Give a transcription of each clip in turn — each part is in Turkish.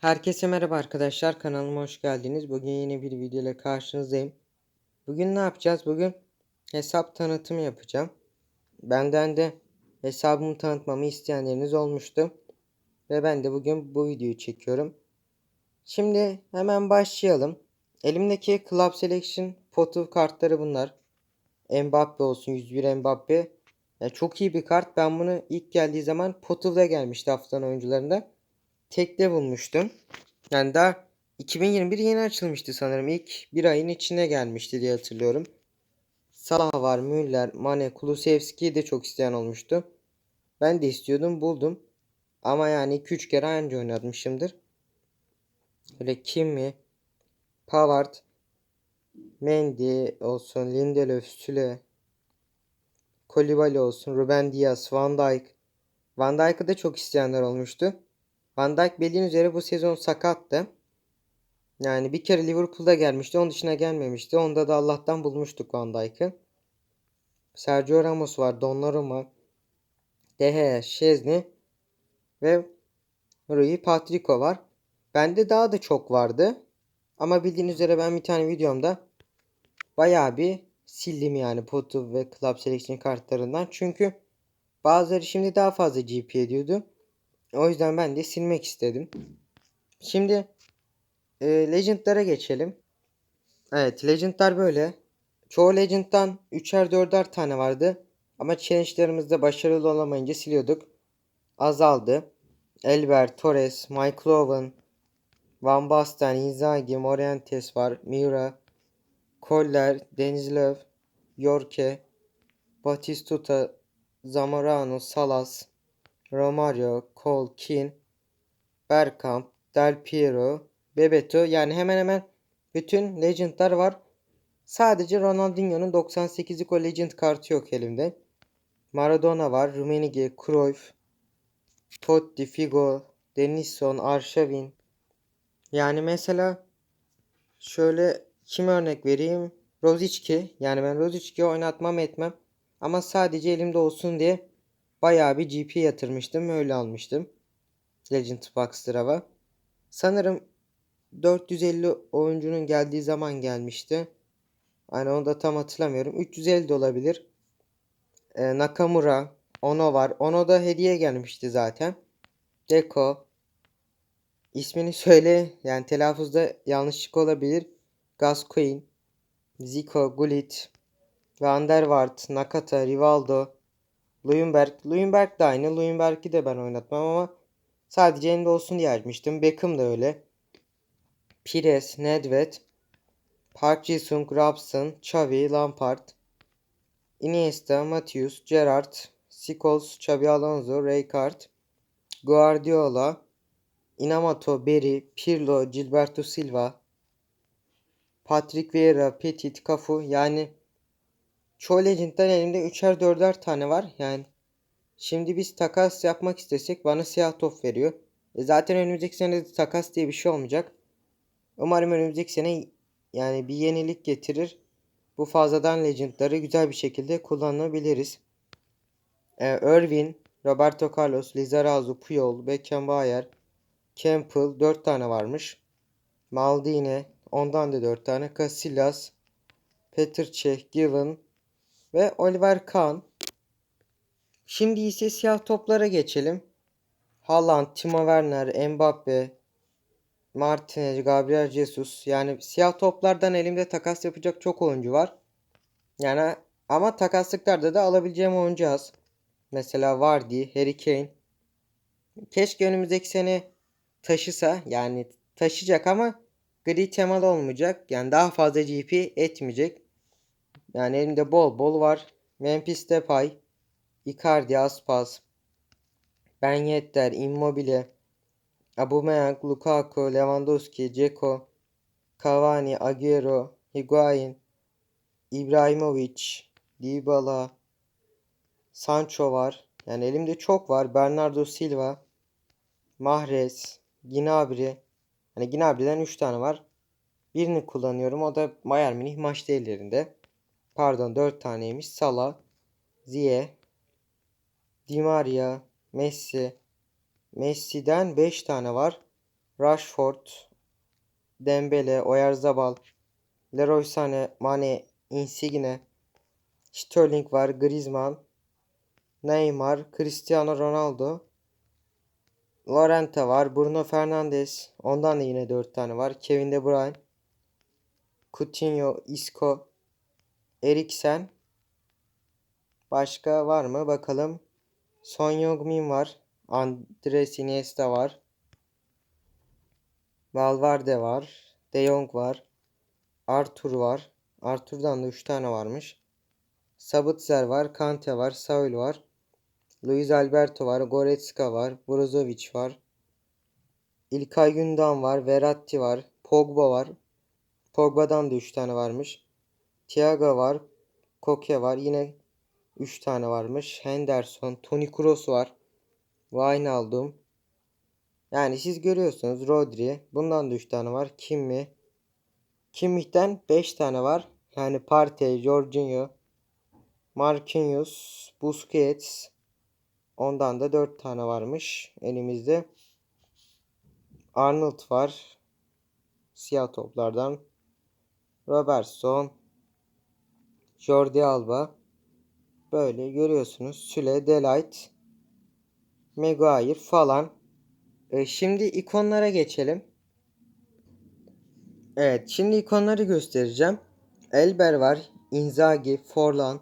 Herkese merhaba arkadaşlar kanalıma hoş geldiniz. Bugün yeni bir video ile karşınızdayım. Bugün ne yapacağız? Bugün hesap tanıtımı yapacağım. Benden de hesabımı tanıtmamı isteyenleriniz olmuştu. Ve ben de bugün bu videoyu çekiyorum. Şimdi hemen başlayalım. Elimdeki Club Selection foto kartları bunlar. Mbappe olsun 101 Mbappe. Ya çok iyi bir kart. Ben bunu ilk geldiği zaman Potter'da gelmişti haftanın oyuncularında tekte bulmuştum. Yani daha 2021 yeni açılmıştı sanırım. İlk bir ayın içine gelmişti diye hatırlıyorum. Salah var, Müller, Mane, Kulusevski de çok isteyen olmuştu. Ben de istiyordum, buldum. Ama yani 2-3 kere anca oynatmışımdır. Öyle Kimi, Pavard, Mendy olsun, Lindelöf, Süle, Kolibali olsun, Ruben Dias, Van Dijk. Van Dijk'ı da çok isteyenler olmuştu. Van Dijk bildiğin üzere bu sezon sakattı. Yani bir kere Liverpool'da gelmişti. Onun dışına gelmemişti. Onda da Allah'tan bulmuştuk Van Dijk'ı. Sergio Ramos var. Donnarumma. De Gea, Şezni ve Rui Patrico var. Bende daha da çok vardı. Ama bildiğin üzere ben bir tane videomda bayağı bir sildim yani Potu ve Club Selection kartlarından. Çünkü bazıları şimdi daha fazla GP ediyordu. O yüzden ben de silmek istedim. Şimdi e, Legend'lara geçelim. Evet Legend'lar böyle. Çoğu Legend'dan 3'er 4'er tane vardı. Ama challenge'larımızda başarılı olamayınca siliyorduk. Azaldı. Elber, Torres, Mike Owen, Van Basten, Inzaghi, Morientes var. Miura, Koller, Denizlöv, Yorke, Batistuta, Zamorano, Salas, Romario, Cole, Keane, Bergkamp, Del Piero, Bebeto yani hemen hemen bütün Legend'lar var. Sadece Ronaldinho'nun 98'lik o Legend kartı yok elimde. Maradona var, Rummenigge, Cruyff, Totti, Figo, Denison, Arshavin. Yani mesela şöyle kim örnek vereyim? Rosicki. Yani ben Rosicki'yi oynatmam etmem. Ama sadece elimde olsun diye bayağı bir GP yatırmıştım. Öyle almıştım. Legend Box Drava. Sanırım 450 oyuncunun geldiği zaman gelmişti. Hani onu da tam hatırlamıyorum. 350 de olabilir. Ee, Nakamura. Ono var. Ono da hediye gelmişti zaten. Deko. İsmini söyle. Yani telaffuzda yanlışlık olabilir. Gascoigne. Zico. Gullit. Van der Waart. Nakata. Rivaldo. Luyenberg. Luyenberg de aynı. Luyenberg'i de ben oynatmam ama sadece elinde olsun diye açmıştım. Beckham da öyle. Pires, Nedved, Park Ji-sung, Robson, Xavi, Lampard, Iniesta, Matius, Gerrard, Scholes, Xabi Alonso, Rijkaard, Guardiola, Inamato, Berry, Pirlo, Gilberto Silva, Patrick Vieira, Petit, Cafu yani çoğu Legend'den elimde 3'er 4'er tane var. Yani şimdi biz takas yapmak istesek bana siyah top veriyor. E zaten önümüzdeki sene de takas diye bir şey olmayacak. Umarım önümüzdeki sene yani bir yenilik getirir. Bu fazladan Legend'ları güzel bir şekilde kullanabiliriz. Ee, Irvin, Roberto Carlos, Lizarazu, Puyol, Beckenbauer, Campbell 4 tane varmış. Maldini ondan da 4 tane. Casillas, Petr Cech, Given ve Oliver Kahn. Şimdi ise siyah toplara geçelim. Haaland, Timo Werner, Mbappe, Martinez, Gabriel Jesus. Yani siyah toplardan elimde takas yapacak çok oyuncu var. Yani ama takaslıklarda da alabileceğim oyuncu az. Mesela Vardy, Harry Kane. Keşke önümüzdeki sene taşısa. Yani taşıyacak ama gri temalı olmayacak. Yani daha fazla GP etmeyecek. Yani elimde bol bol var. Memphis Depay, Icardi, Aspas, Ben Yedder, Immobile, Aubameyang, Lukaku, Lewandowski, Ceko, Cavani, Agüero, Higuain, İbrahimovic, Dybala, Sancho var. Yani elimde çok var. Bernardo Silva, Mahrez, Gnabry. Hani Gnabry'den 3 tane var. Birini kullanıyorum. O da Bayern Münih maç değerlerinde. Pardon 4 taneymiş. Salah, Ziye, Di Maria, Messi, Messi'den 5 tane var. Rashford, Dembele, Oyarzabal, Leroy Sané, Mane, Insigne, Sterling var, Griezmann, Neymar, Cristiano Ronaldo, Lorente var, Bruno Fernandes, ondan da yine 4 tane var. Kevin De Bruyne, Coutinho, Isco, Eriksen, başka var mı bakalım. Son Heung-min var, Andres Iniesta var. Valverde var. De Jong var. Arthur var. Arthur'dan da 3 tane varmış. Sabitzer var. Kante var. Saul var. Luis Alberto var. Goretzka var. Brozovic var. İlkay Gündoğan var. Verratti var. Pogba var. Pogba'dan da 3 tane varmış. Thiago var. Koke var. Yine 3 tane varmış. Henderson. Toni Kroos var. Wijnaldum. Yani siz görüyorsunuz Rodri. Bundan da 3 tane var. Kimmi. Kimmih'ten 5 tane var. Yani Partey, Jorginho, Marquinhos, Busquets. Ondan da 4 tane varmış elimizde. Arnold var. Siyah toplardan. Robertson. Jordi Alba. Böyle görüyorsunuz. Süle, Delight, Maguire falan. E, şimdi ikonlara geçelim. Evet, şimdi ikonları göstereceğim. Elber var, Inzaghi, Forlan,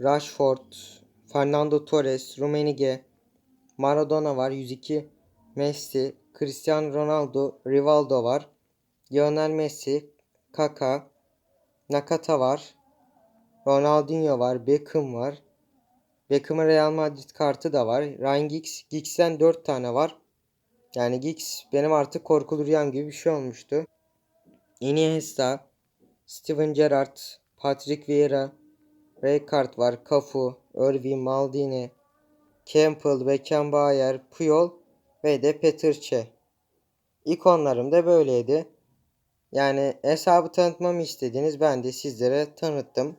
Rashford, Fernando Torres, Rummenigge, Maradona var, 102, Messi, Cristiano Ronaldo, Rivaldo var, Lionel Messi, Kaka, Nakata var, Ronaldinho var, Beckham var. Beckham'ın Real Madrid kartı da var. Ryan Giggs, Giggs'ten 4 tane var. Yani Giggs benim artık korkulu rüyam gibi bir şey olmuştu. Iniesta, Steven Gerrard, Patrick Vieira, Rijkaard var, Cafu, Irving, Maldini, Campbell, Beckenbauer, Puyol ve de Petrçe. İkonlarım da böyleydi. Yani hesabı tanıtmamı istediniz. Ben de sizlere tanıttım.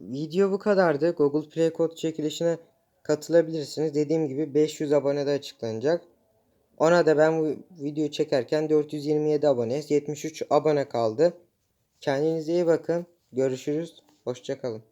Video bu kadardı. Google Play kod çekilişine katılabilirsiniz. Dediğim gibi 500 abonede açıklanacak. Ona da ben bu videoyu çekerken 427 abone, 73 abone kaldı. Kendinize iyi bakın. Görüşürüz. Hoşçakalın.